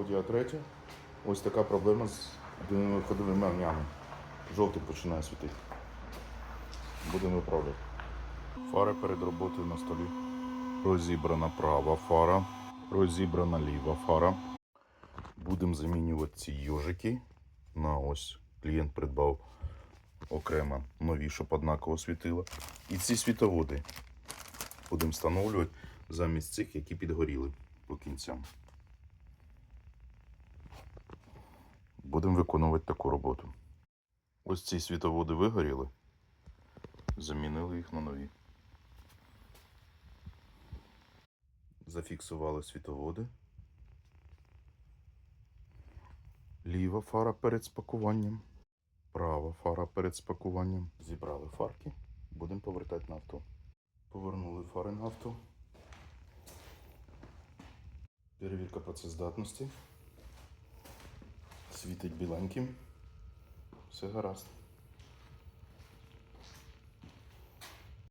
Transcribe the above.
Audi A3. Ось така проблема з ходовими огнями. Жовтий починає світити. Будемо виправляти. Фара перед роботою на столі. Розібрана права фара, розібрана ліва фара. Будемо замінювати ці йожики на ось. Клієнт придбав окремо нові, щоб однаково світило. І ці світоводи будемо встановлювати замість цих, які підгоріли по кінцям. Будемо виконувати таку роботу. Ось ці світоводи вигоріли. Замінили їх на нові. Зафіксували світоводи. Ліва фара перед спакуванням. Права фара перед спакуванням. Зібрали фарки. Будемо повертати на авто. Повернули фари на авто. Перевірка працездатності. Світить біленьким. Все гаразд.